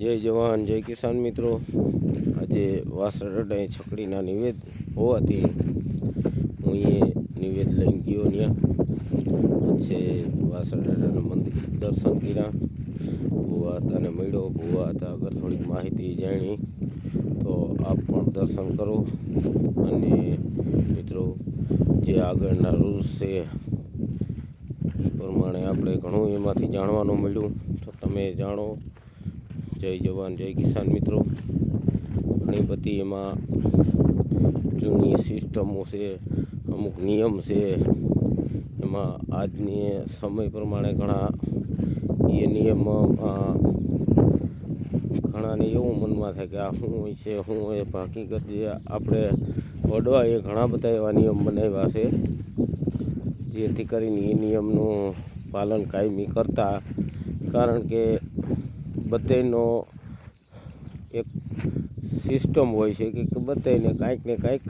જય જવાન, જય કિસાન મિત્રો. આજે વાસરડા છકડીના નિવેદ હોવાથી હું એ નિવેદ લઈને ગયો ત્યાં છે વાસરડાના મંદિર દર્શન કર્યા. ભૂવા હતાને મળ્યો. ભૂવા હતા આગળ થોડીક માહિતી જાણી તો આપ પણ દર્શન કરો. અને મિત્રો, જે આગળના રૂલ્સ છે પ્રમાણે આપણે ઘણું એમાંથી જાણવાનું મળ્યું. તો તમે જાણો જય જવાન, જય કિસાન મિત્રો. ઘણી બધી એમાં જૂની સિસ્ટમો છે, અમુક નિયમ છે. એમાં આજની સમય પ્રમાણે ઘણા એ નિયમમાં ઘણાને એવું મનમાં થાય કે આ શું હોય છે, શું હોય હકીકત જે આપણે વડવા એ ઘણા બધા એવા નિયમ બનાવ્યા છે. જેથી કરીને એ નિયમનું પાલન કાયમી કરતા, કારણ કે બધાનો એક સિસ્ટમ હોય છે કે બધાને કાંઈક ને કાંઈક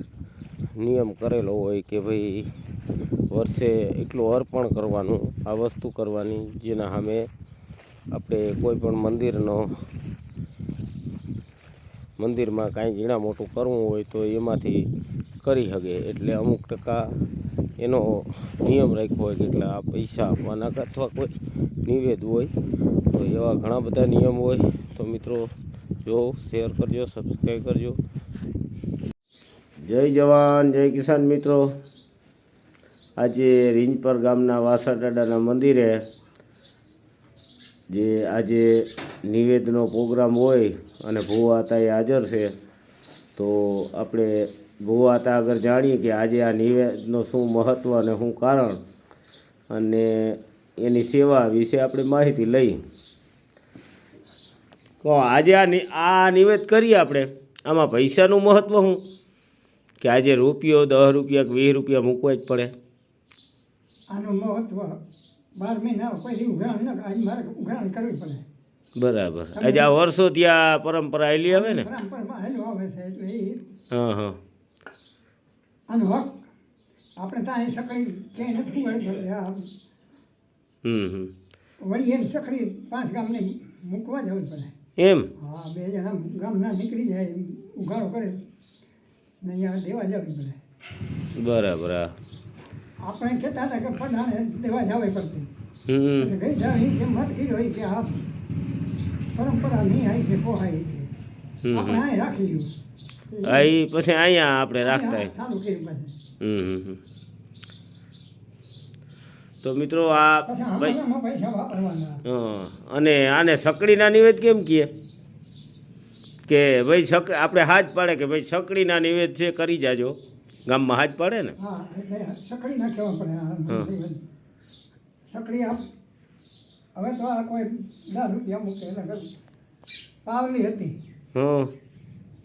નિયમ કરેલો હોય કે ભાઈ વર્ષે એટલું અર્પણ કરવાનું, આ વસ્તુ કરવાની, જેના સામે આપણે કોઈ પણ મંદિરનો, મંદિરમાં કાંઈ ઝીણા મોટું કરવું હોય તો એમાંથી કરી શકે એટલે અમુક ટકા એનો નિયમ રાખ્યો હોય કે એટલે આ પૈસા આપવાના અથવા કોઈ નિવેદ હોય, તો એવા ઘણા બધા નિયમ હોય. તો મિત્રો, જો શેર કરજો સબસ્ક્રાઈબ કરજો. જય જવાન, જય કિસાન મિત્રો. આજે રીંજપર ગામના વાસરડાડાના મંદિરે જે આજે નિવેદનો પ્રોગ્રામ હોય અને ભુવા એ હાજર છે, તો આપણે ભુવા હતા આગળ જાણીએ કે આજે આ નિવેદનો શું મહત્ત્વ અને શું કારણ અને એની સેવા વિશે આપણે માહિતી લઈ તો આજે આ આ નિવેદ કરીએ આપણે. આમાં પૈસાનું મહત્ત્વ શું? કે આજે રૂપિયો દસ રૂપિયા કે વીસ રૂપિયા મૂકવા જ પડે. આનું મહત્વ બાર મહિના પછી ઉઘરાણ મારે ઉઘરાણ કરવી પડે. બરાબર. આજે આ વર્ષો ત્યાં પરંપરા આવેલી આવે ને? પરંપરામાં હેલું આવે છે એટલે હા હા. આનો હક આપણે ત્યાં અહીં સકડી ક્યાંય નથી વળી આ વળી એમ સકડી પાંચ ગામને મૂકવા જવું પડે. એમ? હા બે જણા ગામના નીકળી જાય ઉઘાડો કરે ને અહીંયા દેવા જવી પડે. બરાબર આપણે કહેતા હતા કે પઢાણે દેવા જવી પડતી. ગઈ જાવી કે મત કર્યો હોય કે આ પરંપરા નહીં આવી કે હમ આપણે. અહીં રાખી લીધું એ પછી અહીંયા આપણે રાખતા હમ. તો મિત્રો આ અને આને સકડીના નિવેદ કેમ કહે કે ભાઈ સક આપણે હાથ પાડે કે ભાઈ સકડીના નિવેદ છે કરી જાજો. ગામમાં હાથ પાડે ને. હા સકડી આપ હવે તો આ કોઈ દસ રૂપિયા મૂકે પાવલી હતી. હં.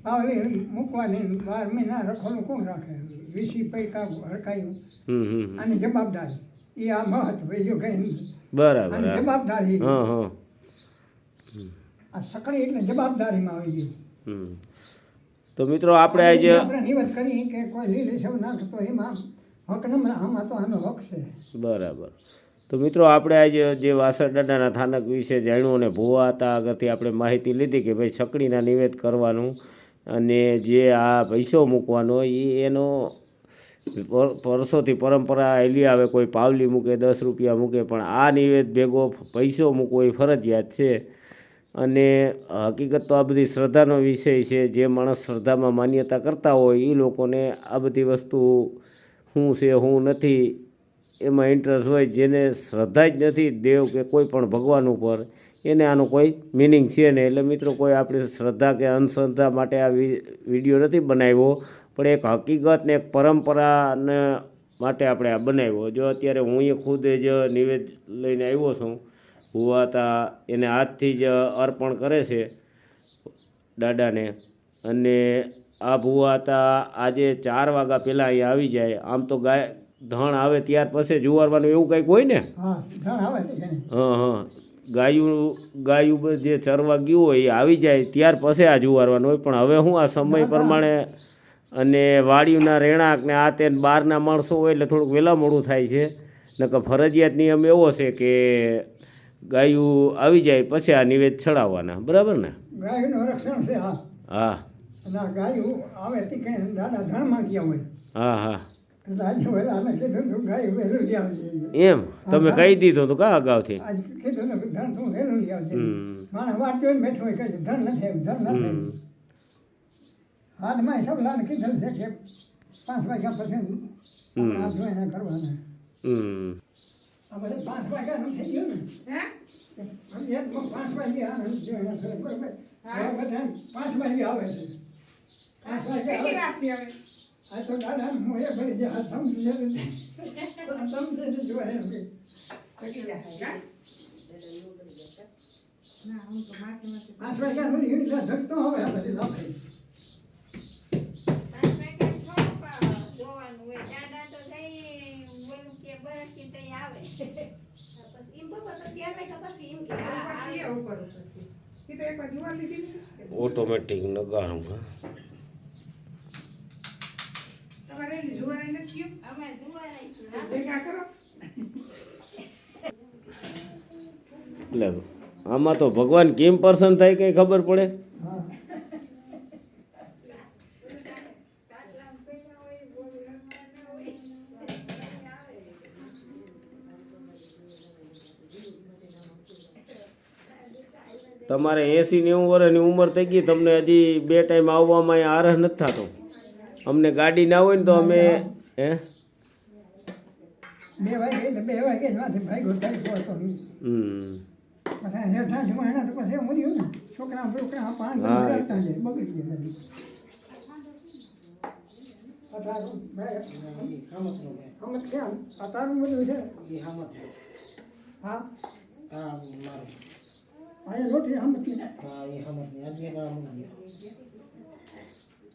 પાવલી મૂકવાની બાર મહિના રખોનું કોણ રાખે? વીસી પૈકા હમ. આની જવાબદારી. એ આ મહત્વ બીજું કઈ બરાબર જવાબદારી. હં હં. આ સકડી એટલે જવાબદારીમાં આવી ગયું. તો મિત્રો આપણે આજે આપણે નિવેદ કરી કે કોઈ લીલી સેવ નાખતો એમાં હક નંબર આમાં તો આનો હક છે. બરાબર. તો મિત્રો આપણે આજે જે વાસરડાના થાનક વિશે જાણ્યું અને ભૂવા હતા આગળથી આપણે માહિતી લીધી કે ભાઈ છકડીના નિવેદ કરવાનું અને જે આ પૈસો મૂકવાનો એ એનો વર્ષોથી પરંપરા એલી આવે, કોઈ પાવલી મૂકે, દસ રૂપિયા મૂકે, પણ આ નિવેદ ભેગો પૈસો મૂકવો એ ફરજિયાત છે. અને હકીકત તો આ બધી શ્રદ્ધાનો વિષય છે, જે માણસ શ્રદ્ધામાં માન્યતા કરતા હોય એ લોકોને આ બધી વસ્તુ શું છે, હું નથી એમાં ઇન્ટરેસ્ટ હોય, જેને શ્રદ્ધા જ નથી દેવ કે કોઈ પણ ભગવાન ઉપર, એને આનો કોઈ મિનિંગ છે નહીં. એટલે મિત્રો, કોઈ આપણી શ્રદ્ધા કે અંધશ્રદ્ધા માટે આ વીડિયો નથી બનાવ્યો, પણ એક હકીકત ને એક પરંપરાને માટે આપણે આ બનાવ્યો. જો અત્યારે હું એ ખુદ જ નિવેદ લઈને આવ્યો છું ભુવાતા એને હાથથી જ અર્પણ કરે છે દાદાને. અને આ ભુવાતા આજે ચાર વાગ્યા પહેલાં અહીંયા આવી જાય. આમ તો ગાય ધણ આવે ત્યાર પછી જુવારવાનું એવું કંઈક હોય ને? હા હા ગાયું ગાયું જે ચરવા ગયું હોય એ આવી જાય ત્યાર પછી આ જુવારવાનું હોય. પણ હવે હું આ સમય પ્રમાણે અને વાડીના રહેણાંક ને આ તે બહારના માણસો હોય એટલે થોડુંક વહેલા મોડું થાય છે. નકર ફરજિયાત નિયમ એવો છે કે ગાયું આવી જાય પછી આ નિવેદ ચડાવવાના બરાબર ને? ગાયનું રક્ષણ છે હા. હા. ગાયું આવે તે કંઈ ગયા હોય. હા હા. એમ? તમે કહી દીધું હતું કા અગાઉથી? પાંચ વાગે આવે છે. પાંચ વાગે આવે. આ તો દાદા મોએ ભરી આ સમજે આ સમજે નહીં જોવાય એમ કે. છે હા? ના હું તો માથે માથે ધકતો હવે આ બધી તો જઈ બોલું કે બરસી આવે. પછી એમ પપ્પા પછી આવે તો પછી કે હા ઉપર આવે. લઈએ ઉપર એ તો એકવાર જુવાર લીધી ઓટોમેટિક નગારું હા. તમારે એની જુવાર અમે જોવા ભેગા કરો. એટલે આમાં તો ભગવાન કેમ પર્સન થાય કઈ ખબર પડે. તમારે એસી નેવું વર્ષની ઉંમર થઈ ગઈ તમને હજી બે ટાઈમ આવવામાં આરસ નથી થતો. અમને ગાડી ના હોય ને તો અમે હે? થાય તો હમ. પછી હેઠા જવા તો પછી એવું રહ્યું ને છોકરા છોકરા પાણી હા, એ રહેતા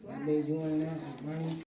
જાય બગડી જાય બધું.